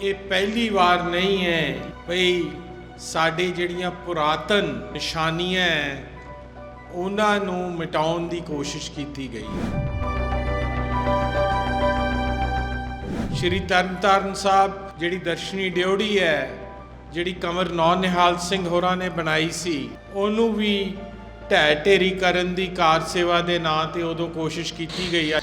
ਇਹ ਪਹਿਲੀ ਵਾਰ ਨਹੀਂ ਹੈ ਭਈ ਸਾਡੇ ਜਿਹੜੀਆਂ ਪੁਰਾਤਨ ਨਿਸ਼ਾਨੀਆਂ ਹੈ ਉਹਨਾਂ ਨੂੰ ਮਿਟਾਉਣ ਦੀ ਕੋਸ਼ਿਸ਼ ਕੀਤੀ ਗਈ ਹੈ। ਸ਼੍ਰੀ ਤਰਨਤਾਰਨ ਸਾਹਿਬ, ਜਿਹੜੀ ਦਰਸ਼ਨੀ ਡਿਉੜੀ ਹੈ ਜਿਹੜੀ ਕਮਰ ਨੌ ਨਿਹਾਲ ਸਿੰਘ ਹੋਰਾਂ ਨੇ ਬਣਾਈ ਸੀ, ਉਹਨੂੰ ਵੀ ਢਹਿ ਢੇਰੀ ਕਰਨ ਦੀ ਕਾਰ ਸੇਵਾ ਦੇ ਨਾਂ ਤੇ ਉਦੋਂ ਕੋਸ਼ਿਸ਼ ਕੀਤੀ ਗਈ ਹੈ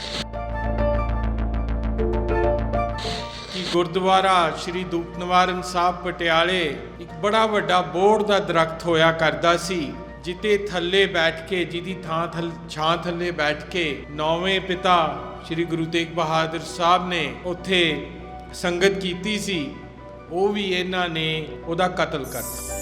ਗੁਰਦੁਆਰਾ ਸ਼੍ਰੀ ਦੂਪ ਨਿਵਾਰਨ ਸਾਹਿਬ ਪਟਿਆਲੇ ਇੱਕ ਬੜਾ ਵੱਡਾ ਬੋਰਡ ਦਾ ਦਰਖਤ ਹੋਇਆ ਕਰਦਾ ਸੀ ਜਿੱਤੇ ਥੱਲੇ ਬੈਠ ਕੇ, ਜਿਹਦੀ ਥਾਂ ਥੱਲ, ਛਾਂ ਥੱਲੇ ਬੈਠ ਕੇ ਨੌਵੇਂ ਪਿਤਾ ਸ਼੍ਰੀ ਗੁਰੂ ਤੇਗ ਬਹਾਦਰ ਸਾਹਿਬ ਨੇ ਉੱਥੇ ਸੰਗਤ ਕੀਤੀ ਸੀ, ਉਹ ਵੀ ਇਹਨਾਂ ਨੇ ਉਹਦਾ ਕਤਲ ਕਰਤਾ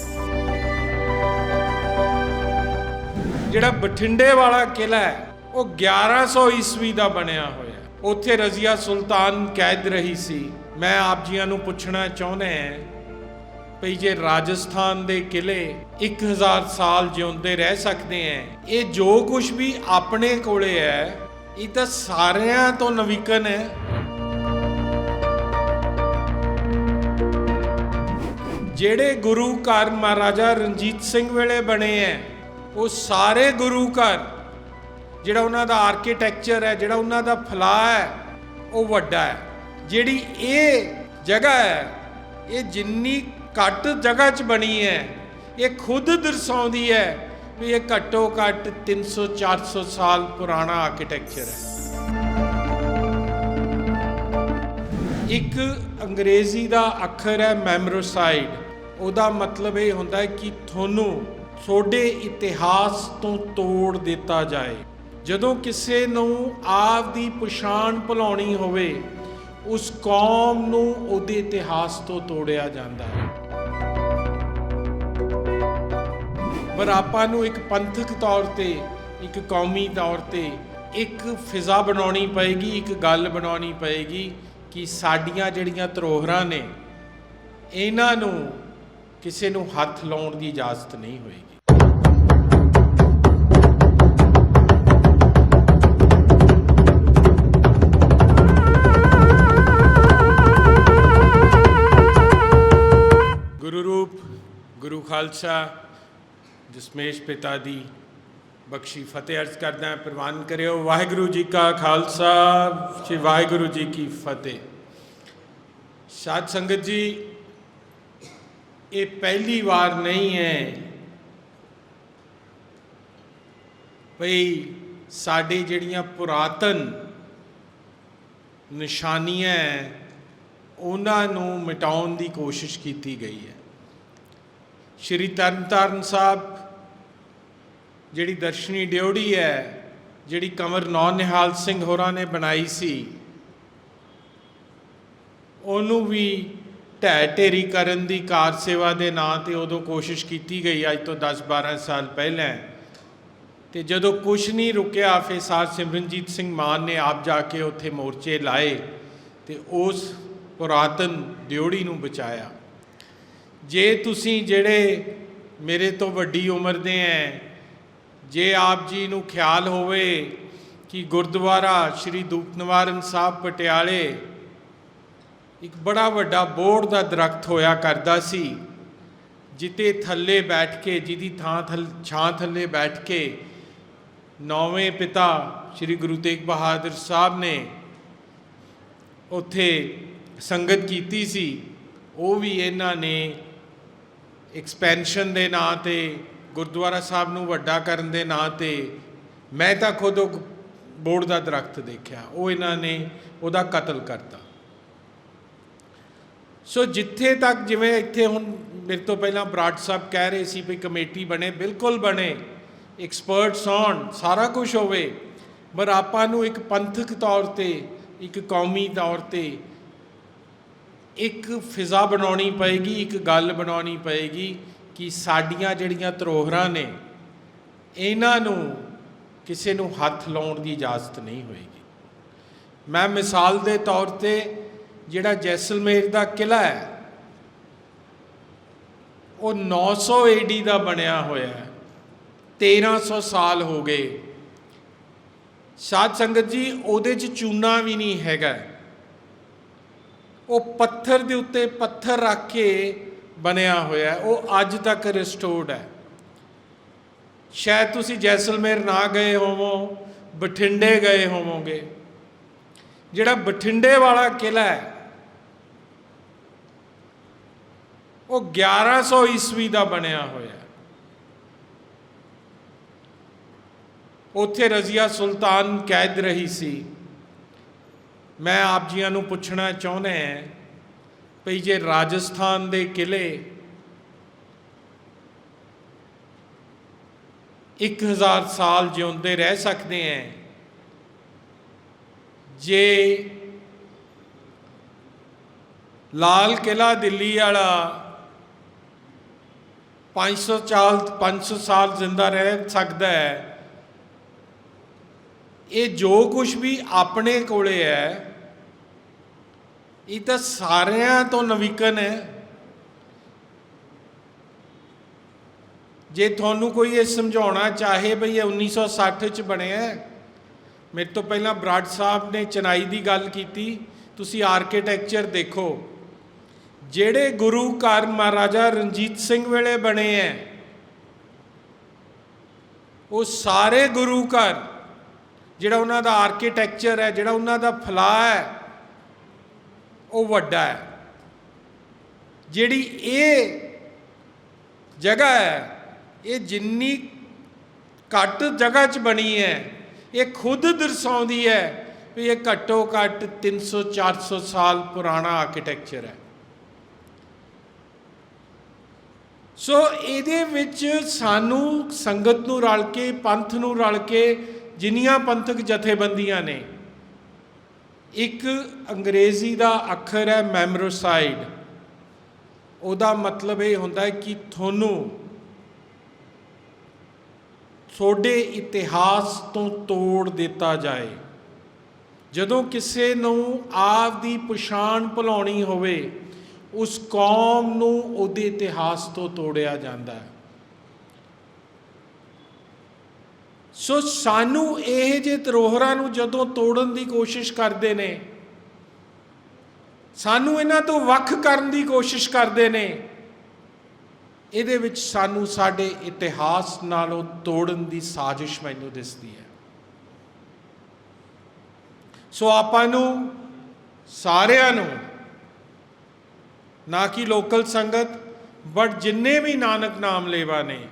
ਜਿਹੜਾ ਬਠਿੰਡੇ ਵਾਲਾ ਕਿਲਾ ਹੈ, ਉਹ 1100 ਈਸਵੀ ਦਾ ਬਣਿਆ ਹੋਇਆ ਉੱਥੇ ਰਜ਼ੀਆ ਸੁਲਤਾਨ ਕੈਦ ਰਹੀ ਸੀ। ਮੈਂ ਆਪ ਜੀਆਂ ਨੂੰ ਪੁੱਛਣਾ ਚਾਹੁੰਦਾ ਹਾਂ ਭਈ ਜੇ ਰਾਜਸਥਾਨ ਦੇ ਕਿਲੇ 1000 ਸਾਲ ਜਿਉਂਦੇ ਰਹਿ ਸਕਦੇ ਐ ਇਹ ਜੋ ਕੁਝ ਵੀ ਆਪਣੇ ਕੋਲੇ ਹੈ, ਇਹ ਤਾਂ ਸਾਰਿਆਂ ਤੋਂ ਨਵੀਕਨ ਹੈ। ਜਿਹੜੇ ਗੁਰੂ ਘਰ ਮਹਾਰਾਜਾ ਰਣਜੀਤ ਸਿੰਘ ਵੇਲੇ ਬਣੇ ਐ ਉਹ ਸਾਰੇ ਗੁਰੂ ਘਰ, ਜਿਹੜਾ ਉਹਨਾਂ ਦਾ ਆਰਕੀਟੈਕਚਰ ਹੈ, ਜਿਹੜਾ ਉਹਨਾਂ ਦਾ ਫਲਾਅ ਹੈ, ਉਹ ਵੱਡਾ ਹੈ। ਜਿਹੜੀ ਇਹ ਜਗ੍ਹਾ ਹੈ, ਇਹ ਜਿੰਨੀ ਘੱਟ ਜਗ੍ਹਾ 'ਚ ਬਣੀ ਹੈ, ਇਹ ਖੁਦ ਦਰਸਾਉਂਦੀ ਹੈ ਵੀ ਇਹ ਘੱਟੋ ਘੱਟ 300 400 ਸਾਲ ਪੁਰਾਣਾ ਆਰਕੀਟੈਕਚਰ ਹੈ। ਇੱਕ ਅੰਗਰੇਜ਼ੀ ਦਾ ਅੱਖਰ ਹੈ ਮੈਮਰੋਸਾਈਡ। ਉਹਦਾ ਮਤਲਬ ਇਹ ਹੁੰਦਾ ਹੈ ਕਿ ਤੁਹਾਨੂੰ ਤੁਹਾਡੇ ਇਤਿਹਾਸ ਤੋਂ ਤੋੜ ਦਿੱਤਾ ਜਾਏ। ਜਦੋਂ ਕਿਸੇ ਨੂੰ ਆਪ ਦੀ ਪਛਾਣ ਭੁਲਾਉਣੀ ਹੋਵੇ ਉਸ ਕੌਮ ਨੂੰ ਉਹਦੇ ਇਤਿਹਾਸ ਤੋਂ ਤੋੜਿਆ ਜਾਂਦਾ ਹੈ। ਪਰ ਆਪਾਂ ਨੂੰ ਇੱਕ ਪੰਥਕ ਤੌਰ ਤੇ, ਇੱਕ ਕੌਮੀ ਤੌਰ ਤੇ ਇੱਕ ਫਿਜ਼ਾ ਬਣਾਉਣੀ ਪਏਗੀ, ਇੱਕ ਗੱਲ ਬਣਾਉਣੀ ਪਏਗੀ ਕਿ ਸਾਡੀਆਂ ਜਿਹੜੀਆਂ ਧਰੋਹਰਾਂ ਨੇ, ਇਹਨਾਂ ਨੂੰ ਕਿਸੇ ਨੂੰ ਹੱਥ ਲਾਉਣ ਦੀ ਇਜਾਜ਼ਤ ਨਹੀਂ ਹੋਏਗੀ। ਖਾਲਸਾ, ਦਸਮੇਸ਼ ਪਿਤਾ ਦੀ ਬਖਸ਼ੀ ਫਤਿਹ ਅਰਜ਼ ਕਰਦਾ ਪ੍ਰਵਾਨ ਕਰਿਓ। ਵਾਹਿਗੁਰੂ ਜੀ ਕਾ ਖਾਲਸਾ, ਸ੍ਰੀ ਵਾਹਿਗੁਰੂ ਜੀ ਕੀ ਫਤਿਹ। ਸਾਧ ਸੰਗਤ ਜੀ, ਇਹ ਪਹਿਲੀ ਵਾਰ ਨਹੀਂ ਹੈ ਭਈ ਸਾਡੇ ਜਿਹੜੀਆਂ ਪੁਰਾਤਨ ਨਿਸ਼ਾਨੀਆਂ ਹੈ, ਉਹਨਾਂ ਨੂੰ ਮਿਟਾਉਣ ਦੀ ਕੋਸ਼ਿਸ਼ ਕੀਤੀ ਗਈ ਹੈ। ਸ਼੍ਰੀ ਤਰਨਤਾਰਨ ਸਾਹਿਬ, ਜਿਹੜੀ ਦਰਸ਼ਨੀ ਡਿਉੜੀ ਹੈ, ਜਿਹੜੀ ਕਮਰ ਨੌ ਨਿਹਾਲ ਸਿੰਘ ਹੋਰਾਂ ਨੇ ਬਣਾਈ ਸੀ, ਉਹਨੂੰ ਵੀ ਢਹਿ ਢੇਰੀ ਕਰਨ ਦੀ ਕਾਰ ਸੇਵਾ ਦੇ ਨਾਂ ਤੇ ਉਦੋਂ ਕੋਸ਼ਿਸ਼ ਕੀਤੀ ਗਈ, ਅੱਜ ਤੋਂ 10-12 ਸਾਲ ਪਹਿਲਾਂ। ਤੇ ਜਦੋਂ ਕੁਝ ਨਹੀਂ ਰੁਕਿਆ, ਫਿਰ ਸਾਧ ਸਿਮਰਨਜੀਤ ਸਿੰਘ ਮਾਨ ਨੇ ਆਪ ਜਾ ਕੇ ਉੱਥੇ ਮੋਰਚੇ ਲਾਏ ਤੇ ਉਸ ਪੁਰਾਤਨ ਡਿਉੜੀ ਨੂੰ ਬਚਾਇਆ। ਜੇ ਤੁਸੀਂ ਜਿਹੜੇ ਮੇਰੇ ਤੋਂ ਵੱਡੀ ਉਮਰ ਦੇ ਹੈ ਜੇ ਆਪ ਜੀ ਨੂੰ ਖਿਆਲ ਹੋਵੇ ਕਿ ਗੁਰਦੁਆਰਾ ਸ਼੍ਰੀ ਦੂਪ ਨਿਵਾਰਨ ਸਾਹਿਬ ਪਟਿਆਲੇ ਇੱਕ ਬੜਾ ਵੱਡਾ ਬੋਰਡ ਦਾ ਦਰਖਤ ਹੋਇਆ ਕਰਦਾ ਸੀ ਜਿੱਤੇ ਥੱਲੇ ਬੈਠ ਕੇ, ਜਿਹਦੀ ਥਾਂ ਥੱਲ, ਛਾਂ ਥੱਲੇ ਬੈਠ ਕੇ ਨੌਵੇਂ ਪਿਤਾ ਸ਼੍ਰੀ ਗੁਰੂ ਤੇਗ ਬਹਾਦਰ ਸਾਹਿਬ ਨੇ ਉੱਥੇ ਸੰਗਤ ਕੀਤੀ ਸੀ, ਉਹ ਵੀ ਇਹਨਾਂ ਨੇ ਐਕਸਪੈਂਸ਼ਨ ਦੇ ਨਾਂ ਤੇ, ਗੁਰਦੁਆਰਾ ਸਾਹਿਬ ਨੂੰ ਵੱਡਾ ਕਰਨ ਦੇ ਨਾਂ ਤੇ, ਮੈਂ ਤਾਂ ਖੁਦ ਉਹ ਬੋਰਡ ਦਾ ਦਰਖਤ ਦੇਖਿਆ। ਉਹ ਇਹਨਾਂ ਨੇ ਉਹਦਾ ਕਤਲ ਕਰਤਾ। ਸੋ ਜਿੱਥੇ ਤੱਕ ਜਿਵੇਂ ਇੱਥੇ ਹੁਣ ਮੇਰੇ ਤੋਂ ਪਹਿਲਾਂ ਬਰਾੜ ਸਾਹਿਬ ਕਹਿ ਰਹੇ ਸੀ ਵੀ ਕਮੇਟੀ ਬਣੇ, ਬਿਲਕੁਲ ਬਣੇ ਐਕਸਪਰਟਸ ਆਉਣ ਸਾਰਾ ਕੁਝ ਹੋਵੇ, ਪਰ ਆਪਾਂ ਨੂੰ ਇੱਕ ਪੰਥਕ ਤੌਰ ਤੇ, ਇੱਕ ਕੌਮੀ ਤੌਰ ਤੇ ਇੱਕ ਫਿਜ਼ਾ ਬਣਾਉਣੀ ਪਏਗੀ, ਇੱਕ ਗੱਲ ਬਣਾਉਣੀ ਪਏਗੀ ਕਿ ਸਾਡੀਆਂ ਜਿਹੜੀਆਂ ਧਰੋਹਰਾਂ ਨੇ, ਇਹਨਾਂ ਨੂੰ ਕਿਸੇ ਨੂੰ ਹੱਥ ਲਾਉਣ ਦੀ ਇਜਾਜ਼ਤ ਨਹੀਂ ਹੋਏਗੀ। ਮੈਂ ਮਿਸਾਲ ਦੇ ਤੌਰ ਤੇ ਜਿਹੜਾ ਜੈਸਲਮੇਰ ਦਾ ਕਿਲਾ ਹੈ, ਉਹ 900 ਏਡੀ ਦਾ ਬਣਿਆ ਹੋਇਆ ਹੈ 1300 ਸਾਲ ਹੋ ਗਏ। ਸਾਧ ਸੰਗਤ ਜੀ, ਉਹਦੇ 'ਚ ਚੂਨਾ ਵੀ ਨਹੀਂ ਹੈਗਾ। ਉਹ ਪੱਥਰ ਦੇ ਉੱਤੇ ਪੱਥਰ ਰੱਖ ਕੇ ਬਣਿਆ ਹੋਇਆ ਉਹ ਅੱਜ ਤੱਕ ਰਿਸਟੋਰਡ ਹੈ। ਸ਼ਾਇਦ ਤੁਸੀਂ ਜੈਸਲਮੇਰ ਨਾ ਗਏ ਹੋਵੋ, ਬਠਿੰਡੇ ਗਏ ਹੋਵੋਗੇ। ਜਿਹੜਾ ਬਠਿੰਡੇ ਵਾਲਾ ਕਿਲਾ ਹੈ, ਉਹ 1100 ਈਸਵੀ ਦਾ ਬਣਿਆ ਹੋਇਆ ਉੱਥੇ ਰਜ਼ੀਆ ਸੁਲਤਾਨ ਕੈਦ ਰਹੀ ਸੀ। ਮੈਂ ਆਪ ਜੀਆਂ ਨੂੰ ਪੁੱਛਣਾ ਚਾਹੁੰਦਾ ਹਾਂ ਭਈ ਜੇ ਰਾਜਸਥਾਨ ਦੇ ਕਿਲੇ 1000 ਸਾਲ ਜਿਉਂਦੇ ਰਹਿ ਸਕਦੇ ਹੈ, ਜੇ ਲਾਲ ਕਿਲਾ ਦਿੱਲੀ ਵਾਲਾ 500 ਸਾਲ 500 ਸਾਲ ਜ਼ਿੰਦਾ ਰਹਿ ਸਕਦਾ ਹੈ, ਇਹ ਜੋ ਕੁਝ ਵੀ ਆਪਣੇ ਕੋਲੇ ਹੈ ਇਹ ਤਾਂ ਸਾਰਿਆਂ ਤੋਂ ਨਵੀਕਨ ਹੈ। ਜੇ ਤੁਹਾਨੂੰ ਕੋਈ ਇਹ ਸਮਝਾਉਣਾ ਚਾਹੇ ਭਈ ਇਹ 1960 ਚ ਬਣਿਆ ਮੇਰੇ ਤੋਂ ਪਹਿਲਾਂ ਬਰਾੜ ਸਾਹਿਬ ਨੇ ਚਨਾਈ ਦੀ ਗੱਲ ਕੀਤੀ, ਤੁਸੀਂ ਆਰਕੀਟੈਕਚਰ ਦੇਖੋ। ਜਿਹੜੇ ਗੁਰੂ ਘਰ ਮਹਾਰਾਜਾ ਰਣਜੀਤ ਸਿੰਘ ਵੇਲੇ ਬਣੇ ਹੈ, ਉਹ ਸਾਰੇ ਗੁਰੂ ਘਰ, ਜਿਹੜਾ ਉਹਨਾਂ ਦਾ ਆਰਕੀਟੈਕਚਰ ਹੈ, ਜਿਹੜਾ ਉਹਨਾਂ ਦਾ ਫਲਾਅ ਹੈ ਉਹ ਵੱਡਾ ਹੈ। ਜਿਹੜੀ ਇਹ ਜਗ੍ਹਾ ਹੈ, ਇਹ ਜਿੰਨੀ ਘੱਟ ਜਗ੍ਹਾ 'ਚ ਬਣੀ ਹੈ, ਇਹ ਖੁਦ ਦਰਸਾਉਂਦੀ ਹੈ ਵੀ ਇਹ ਘੱਟੋ ਘੱਟ 300 400 ਸਾਲ ਪੁਰਾਣਾ ਆਰਕੀਟੈਕਚਰ ਹੈ। ਸੋ ਇਹਦੇ ਵਿੱਚ ਸਾਨੂੰ ਸੰਗਤ ਨੂੰ ਰਲ ਕੇ, ਪੰਥ ਨੂੰ ਰਲ ਕੇ ਜਿੰਨੀਆਂ ਪੰਥਕ ਜਥੇਬੰਦੀਆਂ ਨੇ ਇੱਕ ਅੰਗਰੇਜ਼ੀ ਦਾ ਅੱਖਰ ਹੈ ਮੈਮਰੋਸਾਈਡ। ਉਹਦਾ ਮਤਲਬ ਇਹ ਹੁੰਦਾ ਹੈ ਕਿ ਤੁਹਾਨੂੰ ਤੁਹਾਡੇ ਇਤਿਹਾਸ ਤੋਂ ਤੋੜ ਦਿੱਤਾ ਜਾਏ। ਜਦੋਂ ਕਿਸੇ ਨੂੰ ਆਪ ਦੀ ਪਛਾਣ ਭੁਲਾਉਣੀ ਹੋਵੇ, ਉਸ ਕੌਮ ਨੂੰ ਉਹਦੇ ਇਤਿਹਾਸ ਤੋਂ ਤੋੜਿਆ ਜਾਂਦਾ ਹੈ। ਸੋ ਸਾਨੂੰ ਇਹ ਜੇ ਧਰੋਹਰਾਂ ਨੂੰ ਜਦੋਂ ਤੋੜਨ ਦੀ ਕੋਸ਼ਿਸ਼ ਕਰਦੇ ਨੇ, ਸਾਨੂੰ ਇਹਨਾਂ ਤੋਂ ਵੱਖ ਕਰਨ ਦੀ ਕੋਸ਼ਿਸ਼ ਕਰਦੇ ਨੇ, ਇਹਦੇ ਵਿੱਚ ਸਾਨੂੰ ਸਾਡੇ ਇਤਿਹਾਸ ਨਾਲੋਂ ਤੋੜਨ ਦੀ ਸਾਜ਼ਿਸ਼ ਮੈਨੂੰ ਦਿਸਦੀ ਹੈ। ਸੋ ਆਪਾਂ ਨੂੰ ਸਾਰਿਆਂ ਨੂੰ, ਨਾ ਕਿ ਲੋਕਲ ਸੰਗਤ ਬਟ ਜਿੰਨੇ ਵੀ ਨਾਨਕ ਨਾਮ ਲੇਵਾ ਨੇ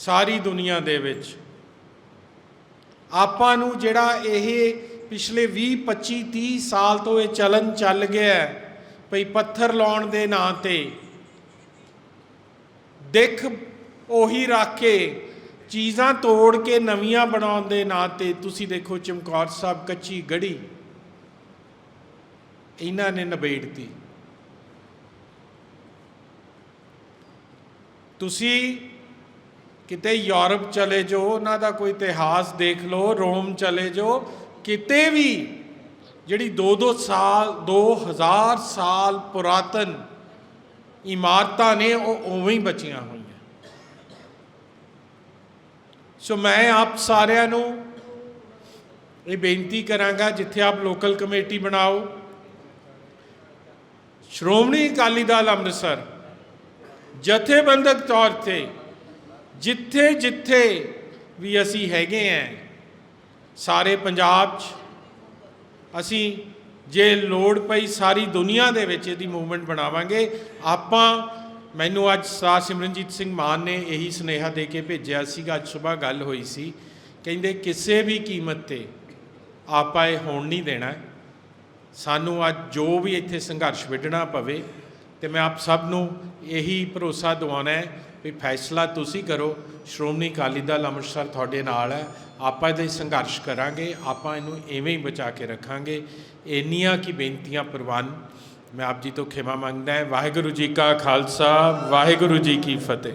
ਸਾਰੀ ਦੁਨੀਆ ਦੇ ਵਿੱਚ। ਆਪਾਂ ਨੂੰ ਜਿਹੜਾ ਇਹ ਪਿਛਲੇ 20 25 30 ਸਾਲ ਤੋਂ ਇਹ ਚਲਨ ਚੱਲ ਗਿਆ ਹੈ, ਭਈ ਪੱਥਰ ਲਾਉਣ ਦੇ ਨਾਂ ਤੇ। ਦਿੱਖ ਉਹੀ ਰੱਖ ਕੇ, ਚੀਜ਼ਾਂ ਤੋੜ ਕੇ ਨਵੀਆਂ ਬਣਾਉਣ ਦੇ ਨਾਂ ਤੇ ਤੁਸੀਂ ਦੇਖੋ ਚਮਕੌਰ ਸਾਹਿਬ ਕੱਚੀ ਗੜੀ। ਇਹਨਾਂ ਨੇ ਨਿਬੇੜਤੀ। ਤੁਸੀਂ ਕਿਤੇ ਯੂਰਪ ਚਲੇ ਜਾਓ, ਉਹਨਾਂ ਦਾ ਕੋਈ ਇਤਿਹਾਸ ਦੇਖ ਲਓ, ਰੋਮ ਚਲੇ ਜਾਓ, ਕਿਤੇ ਵੀ ਜਿਹੜੀ 2-2 ਸਾਲ 2000 ਸਾਲ ਪੁਰਾਤਨ ਇਮਾਰਤਾਂ ਨੇ, ਉਹ ਉਵੇਂ ਹੀ ਬਚੀਆਂ ਹੋਈਆਂ। ਸੋ ਮੈਂ ਆਪ ਸਾਰਿਆਂ ਨੂੰ ਇਹ ਬੇਨਤੀ ਕਰਾਂਗਾ, ਜਿੱਥੇ ਆਪ ਲੋਕਲ ਕਮੇਟੀ ਬਣਾਓ, ਸ਼੍ਰੋਮਣੀ ਅਕਾਲੀ ਦਲ ਅੰਮ੍ਰਿਤਸਰ, ਜਥੇਬੰਦਕ ਤੌਰ ਤੇ ਜਿੱਥੇ ਜਿੱਥੇ ਵੀ ਅਸੀਂ ਹੈਗੇ ਆਂ ਸਾਰੇ ਪੰਜਾਬ 'ਚ, ਅਸੀਂ ਜੇ ਲੋੜ ਪਈ ਸਾਰੀ ਦੁਨੀਆ ਦੇ ਵਿੱਚ ਇਹਦੀ ਮੂਵਮੈਂਟ ਬਣਾਵਾਂਗੇ, ਆਪਾਂ, ਮੈਨੂੰ ਅੱਜ ਸਰਦਾਰ ਸਿਮਰਨਜੀਤ ਸਿੰਘ ਮਾਨ ਨੇ ਇਹੀ ਸੁਨੇਹਾ ਦੇ ਕੇ ਭੇਜਿਆ ਸੀਗਾ, ਅੱਜ ਸਵੇਰ ਗੱਲ ਹੋਈ ਸੀ, ਕਹਿੰਦੇ ਕਿਸੇ ਵੀ ਕੀਮਤ ਤੇ ਆਪਾਂ ਇਹ ਹੋਣ ਨਹੀਂ ਦੇਣਾ, ਸਾਨੂੰ ਅੱਜ ਜੋ ਵੀ ਇੱਥੇ ਸੰਘਰਸ਼ ਵਿੱਢਣਾ ਪਵੇ, ਤੇ ਮੈਂ ਆਪ ਸਭ ਨੂੰ ਇਹੀ ਭਰੋਸਾ ਦਿਵਾਉਣਾ ਹੈ ਵੀ ਫੈਸਲਾ ਤੁਸੀਂ ਕਰੋ। ਸ਼੍ਰੋਮਣੀ ਅਕਾਲੀ ਦਲ ਅੰਮ੍ਰਿਤਸਰ ਤੁਹਾਡੇ ਨਾਲ ਹੈ। ਆਪਾਂ ਇਹਦੇ ਸੰਘਰਸ਼ ਕਰਾਂਗੇ। ਆਪਾਂ ਇਹਨੂੰ ਐਵੇਂ ਹੀ ਬਚਾ ਕੇ ਰੱਖਾਂਗੇ। ਇੰਨੀਆਂ ਕੀ ਬੇਨਤੀਆਂ ਪ੍ਰਵਾਨ, ਮੈਂ ਆਪ ਜੀ ਤੋਂ ਖਿਮਾ ਮੰਗਦਾ ਹਾਂ। ਵਾਹਿਗੁਰੂ ਜੀ ਕਾ ਖਾਲਸਾ, ਵਾਹਿਗੁਰੂ ਜੀ ਕੀ ਫਤਿਹ।